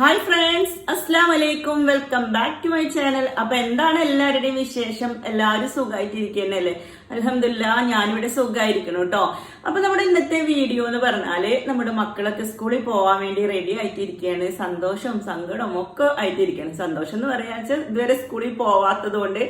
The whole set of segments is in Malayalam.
ഹായ് ഫ്രണ്ട്സ് അസ്ലാം വലൈക്കും welcome back to my channel അപ്പൊ എന്താണ് എല്ലാവരുടെയും വിശേഷം? എല്ലാവരും സുഖമായിട്ടിരിക്കുന്നല്ലേ അലഹമില്ല ഞാനിവിടെ സുഖമായിരിക്കണം കേട്ടോ അപ്പൊ നമ്മുടെ ഇന്നത്തെ വീഡിയോ എന്ന് പറഞ്ഞാൽ നമ്മുടെ മക്കളൊക്കെ സ്കൂളിൽ പോവാൻ വേണ്ടി റെഡി ആയിട്ടിരിക്കുകയാണ്. സന്തോഷവും സങ്കടവും ഒക്കെ ആയിട്ടിരിക്കുകയാണ്. സന്തോഷം എന്ന് പറയാ ഇതുവരെ സ്കൂളിൽ പോവാത്തത് കൊണ്ട്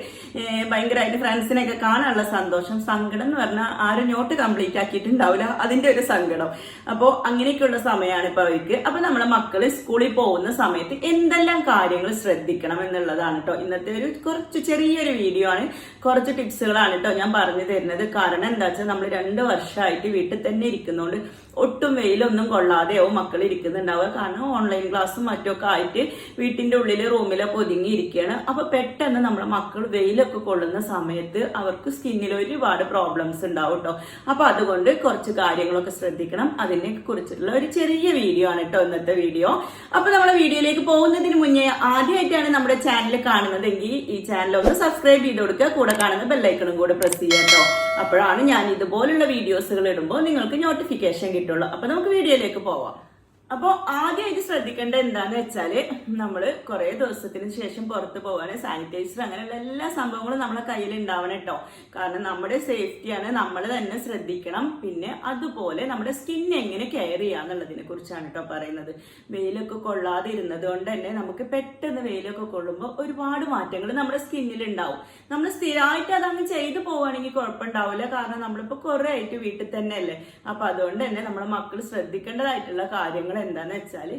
ഭയങ്കരമായിട്ട് ഫ്രണ്ട്സിനെയൊക്കെ കാണാനുള്ള സന്തോഷം. സങ്കടം എന്ന് പറഞ്ഞാൽ ആരും നോട്ട് കംപ്ലീറ്റ് ആക്കിയിട്ടുണ്ടാവില്ല. അതിന്റെ ഒരു സങ്കടം. അപ്പോൾ അങ്ങനെയൊക്കെയുള്ള സമയമാണ് ഇപ്പൊ അവർക്ക്. അപ്പൊ നമ്മളെ മക്കൾ സ്കൂളിൽ പോകുന്ന സമയത്ത് എന്തെല്ലാം കാര്യങ്ങൾ ശ്രദ്ധിക്കണം എന്നുള്ളതാണ് കേട്ടോ ഇന്നത്തെ ഒരു കുറച്ച് ചെറിയൊരു വീഡിയോ ആണ്. കുറച്ച് ടിപ്സുകളാണ് കേട്ടോ ഞാൻ പറഞ്ഞു തരുന്നത്. കാരണം എന്താ വെച്ചാൽ നമ്മൾ രണ്ട് വർഷമായിട്ട് വീട്ടിൽ തന്നെ ഇരിക്കുന്നതുകൊണ്ട് ഒട്ടും വെയിലൊന്നും കൊള്ളാതെയാവും മക്കൾ ഇരിക്കുന്നുണ്ടാവുക. കാരണം ഓൺലൈൻ ക്ലാസ്സും മറ്റൊക്കെ ആയിട്ട് വീട്ടിന്റെ ഉള്ളിൽ റൂമിലൊക്കെ ഒതുങ്ങി ഇരിക്കുകയാണ് അപ്പൊ പെട്ടെന്ന് നമ്മുടെ മക്കൾ വെയിലൊക്കെ കൊള്ളുന്ന സമയത്ത് അവർക്ക് സ്കിന്നിൽ ഒരുപാട് പ്രോബ്ലംസ് ഉണ്ടാവും കേട്ടോ അപ്പോൾ അതുകൊണ്ട് കുറച്ച് കാര്യങ്ങളൊക്കെ ശ്രദ്ധിക്കണം. അതിനെ കുറിച്ചിട്ടുള്ള ഒരു ചെറിയ വീഡിയോ ആണ് കേട്ടോ ഇന്നത്തെ വീഡിയോ അപ്പോൾ നമ്മളെ വീഡിയോയിലേക്ക് പോകുന്നതിന് മുന്നേ ആദ്യമായിട്ടാണ് നമ്മുടെ ചാനൽ കാണുന്നതെങ്കിൽ ഈ ചാനൽ ഒന്ന് സബ്സ്ക്രൈബ് ചെയ്ത് കൊടുക്കുക. കൂടെ കാണുന്ന ബെല്ലൈക്കണും കൂടെ പ്രസ് ചെയ്യാം കേട്ടോ അപ്പോഴാണ് ഞാൻ ഇതുപോലുള്ള വീഡിയോസുകൾ ഇടുമ്പോൾ നിങ്ങൾക്ക് നോട്ടിഫിക്കേഷൻ കിട്ടുള്ളൂ അപ്പൊ നമുക്ക് വീഡിയോയിലേക്ക് പോവാം. അപ്പോൾ ആദ്യമായിട്ട് ശ്രദ്ധിക്കേണ്ട എന്താന്ന് വെച്ചാൽ നമ്മൾ കുറെ ദിവസത്തിന് ശേഷം പുറത്ത് പോകാൻ സാനിറ്റൈസർ അങ്ങനെയുള്ള എല്ലാ സംഭവങ്ങളും നമ്മളെ കയ്യിൽ ഉണ്ടാവണം കേട്ടോ. കാരണം നമ്മുടെ സേഫ്റ്റിയാണ് നമ്മൾ തന്നെ ശ്രദ്ധിക്കണം. പിന്നെ അതുപോലെ നമ്മുടെ സ്കിൻ എങ്ങനെ കെയർ ചെയ്യാന്നുള്ളതിനെ കുറിച്ചാണ് കേട്ടോ പറയുന്നത്. വെയിലൊക്കെ കൊള്ളാതെ ഇരുന്നത് കൊണ്ട് തന്നെ നമുക്ക് പെട്ടെന്ന് വെയിലൊക്കെ കൊള്ളുമ്പോൾ ഒരുപാട് മാറ്റങ്ങൾ നമ്മുടെ സ്കിന്നിൽ ഉണ്ടാവും. നമ്മൾ സ്ഥിരമായിട്ട് അതങ്ങ് ചെയ്തു പോവുകയാണെങ്കിൽ കുഴപ്പമുണ്ടാവില്ല. കാരണം നമ്മളിപ്പോ കുറെ ആയിട്ട് വീട്ടിൽ തന്നെ അല്ലേ അപ്പൊ അതുകൊണ്ട് തന്നെ നമ്മുടെ മക്കൾ ശ്രദ്ധിക്കേണ്ടതായിട്ടുള്ള കാര്യങ്ങൾ എന്താന്ന് വെച്ചാൽ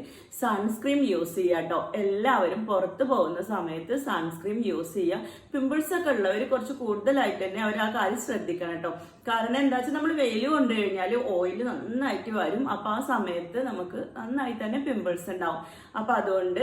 സൺസ്ക്രീം യൂസ് ചെയ്യുക കേട്ടോ എല്ലാവരും പുറത്ത് പോകുന്ന സമയത്ത് സൺസ്ക്രീം യൂസ് ചെയ്യുക പിമ്പിൾസ് ഒക്കെ ഉള്ളവർ കുറച്ച് കൂടുതലായിട്ട് തന്നെ അവർ ആ കാര്യം ശ്രദ്ധിക്കണം കേട്ടോ കാരണം എന്താ വെച്ചാൽ നമ്മൾ വെയിൽ കൊണ്ടു കഴിഞ്ഞാൽ ഓയിൽ നന്നായിട്ട് വരും. അപ്പൊ ആ സമയത്ത് നമുക്ക് നന്നായി തന്നെ പിമ്പിൾസ് ഉണ്ടാവും. അപ്പൊ അതുകൊണ്ട്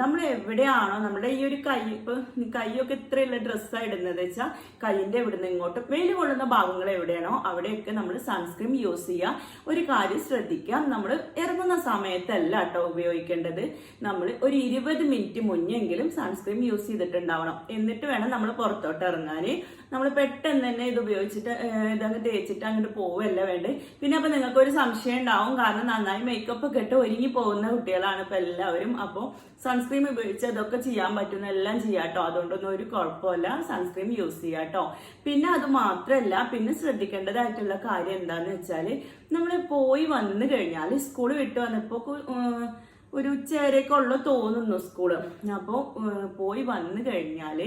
നമ്മൾ എവിടെയാണോ നമ്മുടെ ഈ ഒരു കൈ ഇപ്പൊ കൈയൊക്കെ ഇത്രയുള്ള ഡ്രസ്സാണ് ഇടുന്നത് വെച്ചാൽ കൈയിന്റെ ഇവിടുന്ന് ഇങ്ങോട്ട് വെയിൽ കൊള്ളുന്ന ഭാഗങ്ങൾ എവിടെയാണോ അവിടെയൊക്കെ നമ്മൾ സൺസ്ക്രീൻ യൂസ് ചെയ്യുക ഒരു കാര്യം ശ്രദ്ധിക്കാം. നമ്മൾ ഇറങ്ങുന്ന സമയത്തല്ല കേട്ടോ ഉപയോഗിക്കേണ്ടത്. നമ്മൾ ഒരു ഇരുപത് മിനിറ്റ് മുന്നെങ്കിലും സൺസ്ക്രീം യൂസ് ചെയ്തിട്ടുണ്ടാവണം. എന്നിട്ട് വേണം നമ്മൾ പുറത്തോട്ട് ഇറങ്ങാൻ നമ്മൾ പെട്ടെന്ന് തന്നെ ഇത് ഉപയോഗിച്ചിട്ട് ഇതങ്ങ് തേച്ചിട്ട് അങ്ങോട്ട് പോവല്ല വേണ്ടത്. പിന്നെ അപ്പൊ നിങ്ങൾക്ക് ഒരു സംശയം ഉണ്ടാവും. കാരണം നന്നായി മേക്കപ്പ് ഒക്കെ ഇട്ട് ഒരുങ്ങി പോകുന്ന കുട്ടികളാണ് ഇപ്പൊ എല്ലാവരും. അപ്പോൾ സൺസ്ക്രീം ഉപയോഗിച്ച് അതൊക്കെ ചെയ്യാൻ പറ്റുന്ന എല്ലാം ചെയ്യാം കേട്ടോ. അതുകൊണ്ടൊന്നും ഒരു കുഴപ്പമില്ല. സൺസ്ക്രീം യൂസ് ചെയ്യാം കേട്ടോ. പിന്നെ അത് മാത്രമല്ല പിന്നെ ശ്രദ്ധിക്കേണ്ടതായിട്ടുള്ള കാര്യം എന്താന്ന് വെച്ചാൽ നമ്മൾ പോയി വന്നു കഴിഞ്ഞാൽ സ്കൂൾ വിട്ട് വന്നപ്പോ കു- ഉം, ഒരു ഉച്ചവരെയൊക്കെ ഉള്ള തോന്നുന്നു സ്കൂൾ അപ്പോൾ പോയി വന്നു കഴിഞ്ഞാൽ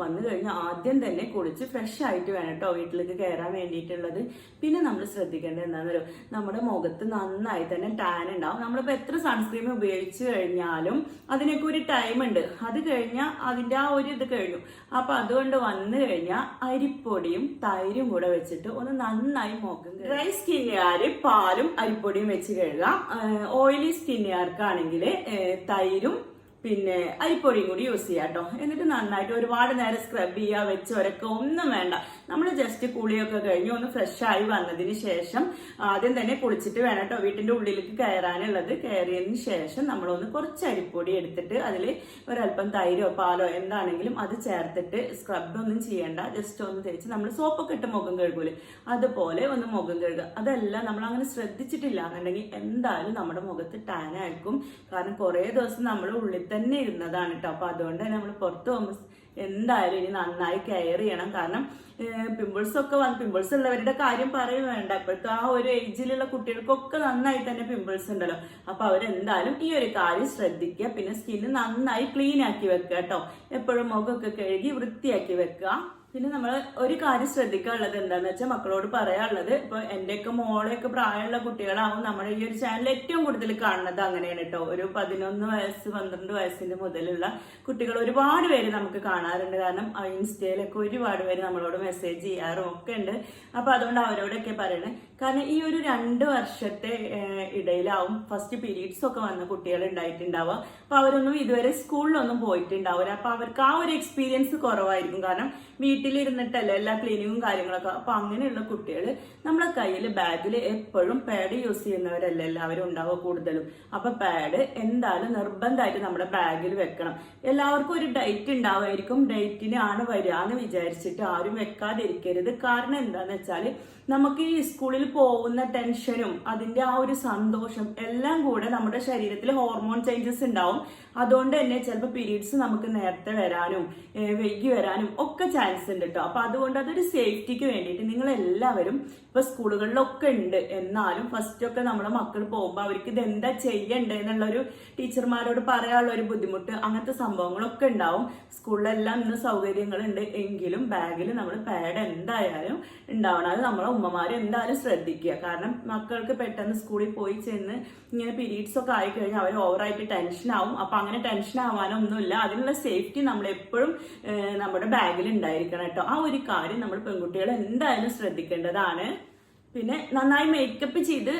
വന്നു കഴിഞ്ഞാൽ ആദ്യം തന്നെ കുളിച്ച് ഫ്രഷ് ആയിട്ട് വേണം കേട്ടോ വീട്ടിലേക്ക് കയറാൻ വേണ്ടിയിട്ടുള്ളത്. പിന്നെ നമ്മൾ ശ്രദ്ധിക്കേണ്ടത് എന്താണെന്ന് പറയുക നമ്മുടെ മുഖത്ത് നന്നായി തന്നെ ടാൻ ഉണ്ടാവും നമ്മളിപ്പോൾ എത്ര സൺസ്ക്രീം ഉപയോഗിച്ച് കഴിഞ്ഞാലും അതിനൊക്കെ ഒരു ടൈം ഉണ്ട് അത് കഴിഞ്ഞാൽ അതിന്റെ ആ ഒരു ഇത് കഴിഞ്ഞു. അപ്പോൾ അതുകൊണ്ട് വന്നു കഴിഞ്ഞാൽ അരിപ്പൊടിയും തൈരും കൂടെ വെച്ചിട്ട് ഒന്ന് നന്നായി മുഖം ഡ്രൈ സ്കിന്നുകാർ പാലും അരിപ്പൊടിയും വെച്ച് കഴുകാം? ഓയിലി സ്കിന്നുകാർക്കാണെങ്കിൽ തൈരും പിന്നെ അരിപ്പൊടിയും കൂടി യൂസ് ചെയ്യാം കേട്ടോ എന്നിട്ട് നന്നായിട്ട് ഒരുപാട് നേരം സ്ക്രബ് ചെയ്യുക വെച്ച് ഒരൊക്കെ ഒന്നും വേണ്ട. നമ്മൾ ജസ്റ്റ് കുളിയൊക്കെ കഴിഞ്ഞ് ഒന്ന് ഫ്രഷ് ആയി വന്നതിന് ശേഷം ആദ്യം തന്നെ കുളിച്ചിട്ട് വേണം കേട്ടോ വീട്ടിന്റെ ഉള്ളിലേക്ക് കയറാനുള്ളത്. കയറിയതിന് ശേഷം നമ്മളൊന്ന് കുറച്ച് അരിപ്പൊടി എടുത്തിട്ട് അതിൽ ഒരല്പം തൈരോ പാലോ എന്താണെങ്കിലും അത് ചേർത്തിട്ട് സ്ക്രബ് ഒന്നും ചെയ്യേണ്ട. ജസ്റ്റ് ഒന്ന് തേച്ച് നമ്മൾ സോപ്പൊക്കെ ഇട്ട് മുഖം കഴുകൂലേ? അതുപോലെ ഒന്ന് മുഖം കഴുകുക. അതെല്ലാം നമ്മൾ അങ്ങനെ ശ്രദ്ധിച്ചിട്ടില്ല എന്നുണ്ടെങ്കിൽ എന്തായാലും നമ്മുടെ മുഖത്ത് ടാനായിരിക്കും കാരണം കുറേ ദിവസം നമ്മൾ ഉള്ളിൽ തന്നെ ഇരുന്നതാണ് കേട്ടോ അപ്പൊ അതുകൊണ്ട് തന്നെ നമ്മൾ പുറത്ത് പോകുമ്പോൾ എന്തായാലും ഇനി നന്നായി കെയർ ചെയ്യണം. കാരണം പിമ്പിൾസ് ഒക്കെ വന്ന് പിമ്പിൾസ് ഉള്ളവരുടെ കാര്യം പറയും വേണ്ട. ഇപ്പോഴത്തെ ആ ഒരു ഏജിലുള്ള കുട്ടികൾക്കൊക്കെ നന്നായി തന്നെ പിമ്പിൾസ് ഉണ്ടല്ലോ. അപ്പൊ അവരെന്തായാലും ഈ ഒരു കാര്യം ശ്രദ്ധിക്കുക. പിന്നെ സ്കിന്ന് നന്നായി ക്ലീൻ ആക്കി വെക്കുക കേട്ടോ എപ്പോഴും മുഖമൊക്കെ കഴുകി വൃത്തിയാക്കി വെക്കുക. പിന്നെ നമ്മൾ ഒരു കാര്യം ശ്രദ്ധിക്കാനുള്ളത് എന്താന്ന് വെച്ചാൽ മക്കളോട് പറയാനുള്ളത് ഇപ്പൊ എന്റെയൊക്കെ മോളെയൊക്കെ പ്രായമുള്ള കുട്ടികളാവും നമ്മുടെ ഈ ഒരു ചാനൽ ഏറ്റവും കൂടുതൽ കാണുന്നത് അങ്ങനെയാണ് കേട്ടോ ഒരു പതിനൊന്ന് വയസ്സ് പന്ത്രണ്ട് വയസ്സിന്റെ മുതലുള്ള കുട്ടികൾ ഒരുപാട് പേര് നമുക്ക് കാണാറുണ്ട്. കാരണം ഇൻസ്റ്റയിലൊക്കെ ഒരുപാട് പേര് നമ്മളോട് മെസ്സേജ് ചെയ്യാറും ഒക്കെ ഉണ്ട്. അപ്പൊ അതുകൊണ്ട് അവരോടൊക്കെ പറയണേ. കാരണം ഈ ഒരു രണ്ട് വർഷത്തെ ഇടയിലാവും ഫസ്റ്റ് പീരീഡ്സ് ഒക്കെ വന്ന കുട്ടികൾ ഉണ്ടായിട്ടുണ്ടാവുക അപ്പൊ അവരൊന്നും ഇതുവരെ സ്കൂളിലൊന്നും പോയിട്ടുണ്ടാവില്ല അപ്പൊ അവർക്ക് ആ ഒരു എക്സ്പീരിയൻസ് കുറവായിരിക്കും. കാരണം വീട്ടിലിരുന്നിട്ടല്ല എല്ലാ ക്ലീനിങ്ങും കാര്യങ്ങളൊക്കെ. അപ്പൊ അങ്ങനെയുള്ള കുട്ടികൾ നമ്മളെ കയ്യിൽ ബാഗിൽ എപ്പോഴും പാഡ് യൂസ് ചെയ്യുന്നവരല്ല എല്ലാവരും ഉണ്ടാവുക കൂടുതലും. അപ്പൊ പാഡ് എന്തായാലും നിർബന്ധമായിട്ട് നമ്മുടെ ബാഗിൽ വെക്കണം. എല്ലാവർക്കും ഒരു ഡേറ്റ് ഉണ്ടാവുമായിരിക്കും ഡേറ്റിന് ആണ് വരിക എന്ന് വിചാരിച്ചിട്ട് ആരും വെക്കാതിരിക്കരുത്. കാരണം എന്താന്ന് വെച്ചാൽ നമുക്ക് ഈ സ്കൂളിൽ പോകുന്ന ടെൻഷനും അതിന്റെ ആ ഒരു സന്തോഷം എല്ലാം കൂടെ നമ്മുടെ ശരീരത്തിൽ ഹോർമോൺ ചേഞ്ചസ് ഉണ്ടാവും. അതുകൊണ്ട് തന്നെ ചിലപ്പോൾ പീരീഡ്സ് നമുക്ക് നേരത്തെ വരാനും വൈകി വരാനും ഒക്കെ ചാൻസ് ഉണ്ട് കേട്ടോ അപ്പോൾ അതുകൊണ്ട് അതൊരു സേഫ്റ്റിക്ക് വേണ്ടിയിട്ട് നിങ്ങൾ എല്ലാവരും ഇപ്പൊ സ്കൂളുകളിലൊക്കെ ഉണ്ട്. എന്നാലും ഫസ്റ്റ് ഒക്കെ നമ്മുടെ മക്കൾ പോകുമ്പോൾ അവർക്ക് ഇത് എന്താ ചെയ്യണ്ടേ എന്നുള്ളൊരു ടീച്ചർമാരോട് പറയാനുള്ള ഒരു ബുദ്ധിമുട്ട് അങ്ങനത്തെ സംഭവങ്ങളൊക്കെ ഉണ്ടാവും. സ്കൂളിലെല്ലാം ഇന്ന് സൗകര്യങ്ങളുണ്ട് എങ്കിലും ബാഗിൽ നമ്മൾ പാഡ് എന്തായാലും ഉണ്ടാവണം. അത് നമ്മളെ ഉമ്മമാർ എന്തായാലും ശ്രദ്ധിക്കുക. കാരണം മക്കൾക്ക് പെട്ടെന്ന് സ്കൂളിൽ പോയി ചെന്ന് ഇങ്ങനെ പീരീഡ്സ് ഒക്കെ ആയിക്കഴിഞ്ഞാൽ അവർ ഓവറായിട്ട് ടെൻഷൻ ആവും. അപ്പൊ അങ്ങനെ ടെൻഷൻ ആവാനോ ഒന്നുമില്ല അതിനുള്ള സേഫ്റ്റി നമ്മൾ എപ്പോഴും നമ്മുടെ ബാഗിൽ ഉണ്ടായിരിക്കണം കേട്ടോ. ആ ഒരു കാര്യം നമ്മൾ പെൺകുട്ടികൾ എന്തായാലും ശ്രദ്ധിക്കേണ്ടതാണ്. പിന്നെ നന്നായി മേക്കപ്പ് ചെയ്ത്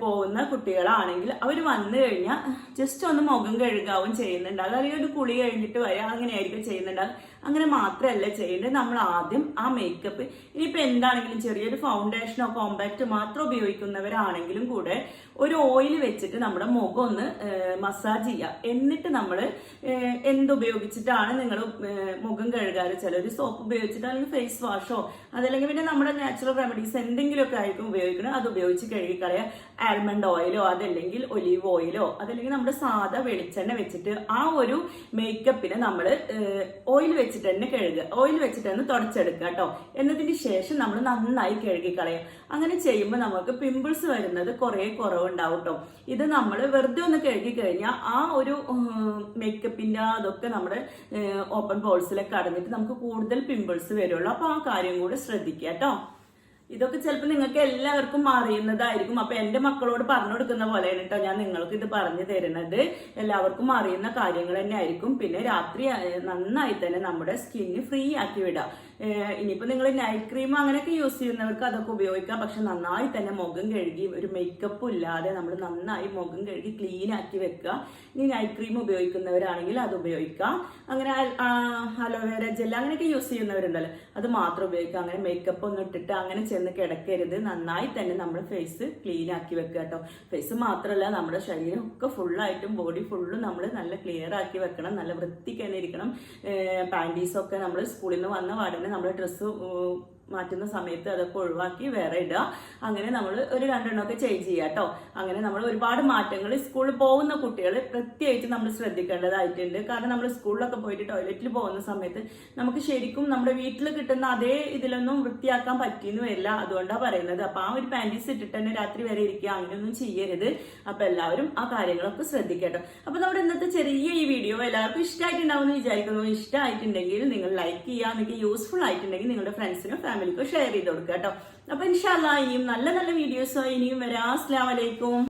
പോകുന്ന കുട്ടികളാണെങ്കിൽ അവർ വന്നു കഴിഞ്ഞാൽ ജസ്റ്റ് ഒന്ന് മുഖം കഴുകാവും ചെയ്യുന്നുണ്ടാകും അല്ലെങ്കിൽ ഒരു കുളി കഴിഞ്ഞിട്ട് വരിക അങ്ങനെയായിരിക്കും ചെയ്യുന്നുണ്ടാകും അങ്ങനെ മാത്രമല്ല ചെയ്യേണ്ടത്. നമ്മൾ ആദ്യം ആ മേക്കപ്പ് ഇനിയിപ്പോൾ എന്താണെങ്കിലും ചെറിയൊരു ഫൗണ്ടേഷനോ കോമ്പാക്റ്റ് മാത്രം ഉപയോഗിക്കുന്നവരാണെങ്കിലും കൂടെ ഒരു ഓയിൽ വെച്ചിട്ട് നമ്മുടെ മുഖം ഒന്ന് മസാജ് ചെയ്യുക എന്നിട്ട് നമ്മൾ എന്തുപയോഗിച്ചിട്ടാണ് നിങ്ങൾ മുഖം കഴുകാറ്? ചില ഒരു സോപ്പ് ഉപയോഗിച്ചിട്ട് അല്ലെങ്കിൽ ഫേസ് വാഷോ അതല്ലെങ്കിൽ പിന്നെ നമ്മുടെ നാച്ചുറൽ റെമഡീസ് എന്തെങ്കിലുമൊക്കെ ആയിരിക്കും ഉപയോഗിക്കുന്നത്. അത് ഉപയോഗിച്ച് കഴുകിക്കളയുക. ആൽമണ്ട് ഓയിലോ അതല്ലെങ്കിൽ ഒലീവ് ഓയിലോ അതല്ലെങ്കിൽ നമ്മുടെ സാധാ വെളിച്ചെണ്ണ വെച്ചിട്ട് ആ ഒരു മേക്കപ്പിനെ നമ്മൾ ഓയിൽ വെച്ചിട്ട് തന്നെ കഴുകുക. ഓയിൽ വെച്ചിട്ട് തന്നെ തുടച്ചെടുക്കുക കേട്ടോ. എന്നതിന് ശേഷം നമ്മൾ നന്നായി കഴുകി കളയുക അങ്ങനെ ചെയ്യുമ്പോൾ നമുക്ക് പിമ്പിൾസ് വരുന്നത് കുറേ കുറവുണ്ടാവും കേട്ടോ. ഇത് നമ്മൾ വെറുതെ ഒന്ന് കഴുകി കഴിഞ്ഞാൽ ആ ഒരു മേക്കപ്പിന്റെ അതൊക്കെ നമ്മുടെ ഓപ്പൺ പോൾസിലൊക്കെ അടഞ്ഞിട്ട് നമുക്ക് കൂടുതൽ പിമ്പിൾസ് വരുള്ളൂ. അപ്പോൾ ആ കാര്യം കൂടെ ശ്രദ്ധിക്കുക കേട്ടോ. ഇതൊക്കെ ചിലപ്പോൾ നിങ്ങൾക്ക് എല്ലാവർക്കും അറിയുന്നതായിരിക്കും. അപ്പൊ എന്റെ മക്കളോട് പറഞ്ഞു കൊടുക്കുന്ന പോലെയാണ് കേട്ടോ ഞാൻ നിങ്ങൾക്ക് ഇത് പറഞ്ഞു തരുന്നത്. എല്ലാവർക്കും അറിയുന്ന കാര്യങ്ങൾ തന്നെ ആയിരിക്കും പിന്നെ രാത്രി നന്നായി തന്നെ നമ്മുടെ സ്കിന്ന് ഫ്രീ ആക്കി വിടാം. ഏഹ് ഇനിയിപ്പോ നിങ്ങൾ നൈറ്റ് ക്രീം അങ്ങനെയൊക്കെ യൂസ് ചെയ്യുന്നവർക്ക് അതൊക്കെ ഉപയോഗിക്കാം. പക്ഷെ നന്നായി തന്നെ മുഖം കഴുകി ഒരു മേക്കപ്പ് ഇല്ലാതെ നമ്മൾ നന്നായി മുഖം കഴുകി ക്ലീൻ ആക്കി വെക്കുക. ഇനി നൈറ്റ് ക്രീം ഉപയോഗിക്കുന്നവരാണെങ്കിൽ അത് ഉപയോഗിക്കാം. അങ്ങനെ അലോവേര ജെൽ അങ്ങനെയൊക്കെ യൂസ് ചെയ്യുന്നവരുണ്ടല്ലോ അത് മാത്രം ഉപയോഗിക്കാം അങ്ങനെ മേക്കപ്പ് ഒന്നും ഇട്ടിട്ട് അങ്ങനെ ചെന്ന് കിടക്കരുത്. നന്നായി തന്നെ നമ്മൾ ഫേസ് ക്ലീൻ ആക്കി വെക്കുക കേട്ടോ. ഫേസ് മാത്രമല്ല നമ്മുടെ ശരീരം ഒക്കെ ഫുള്ളായിട്ടും ബോഡി ഫുള്ളും നമ്മൾ നല്ല ക്ലിയർ ആക്കി വെക്കണം. നല്ല വൃത്തിക്ക് തന്നെ ഇരിക്കണം. പാന്റീസൊക്കെ നമ്മൾ സ്കൂളിൽ നിന്ന് വന്ന പാടിന് നമ്മൾ ഡ്രസ്സ് മാറ്റുന്ന സമയത്ത് അതൊക്കെ ഒഴിവാക്കി വേറെ ഇടുക. അങ്ങനെ നമ്മൾ ഒരു രണ്ടെണ്ണമൊക്കെ ചേഞ്ച് ചെയ്യുക കേട്ടോ. അങ്ങനെ നമ്മൾ ഒരുപാട് മാറ്റങ്ങൾ സ്കൂളിൽ പോകുന്ന കുട്ടികൾ പ്രത്യേകിച്ച് നമ്മൾ ശ്രദ്ധിക്കേണ്ടതായിട്ടുണ്ട്. കാരണം നമ്മൾ സ്കൂളിലൊക്കെ പോയിട്ട് ടോയ്ലറ്റിൽ പോകുന്ന സമയത്ത് നമുക്ക് ശരിക്കും നമ്മുടെ വീട്ടിൽ കിട്ടുന്ന അതേ ഇതിലൊന്നും വൃത്തിയാക്കാൻ പറ്റിയെന്ന് വരില്ല. അതുകൊണ്ടാണ് പറയുന്നത്. അപ്പോൾ ആ ഒരു പാന്റീസ് ഇട്ടിട്ട് തന്നെ രാത്രി വരെ ഇരിക്കുക അങ്ങനെയൊന്നും ചെയ്യരുത്. അപ്പം എല്ലാവരും ആ കാര്യങ്ങളൊക്കെ ശ്രദ്ധിക്കട്ടോ. അപ്പോൾ നമ്മുടെ ഇന്നത്തെ ചെറിയ ഈ വീഡിയോ എല്ലാവർക്കും ഇഷ്ടമായിട്ടുണ്ടാവും എന്ന് വിചാരിക്കുന്നു. ഇഷ്ടമായിട്ടുണ്ടെങ്കിൽ നിങ്ങൾ ലൈക്ക് ചെയ്യുക. നിങ്ങൾക്ക് യൂസ്ഫുൾ ആയിട്ടുണ്ടെങ്കിൽ നിങ്ങളുടെ ഫ്രണ്ട്സിനും ഫാമിലിക്കും ഷെയർ ചെയ്ത് കൊടുക്കുക കേട്ടോ. അപ്പൊ ഇൻഷാല്ല ഇനിയും നല്ല നല്ല വീഡിയോസോ ഇനിയും വരാം. അസ്ലാം വലൈക്കും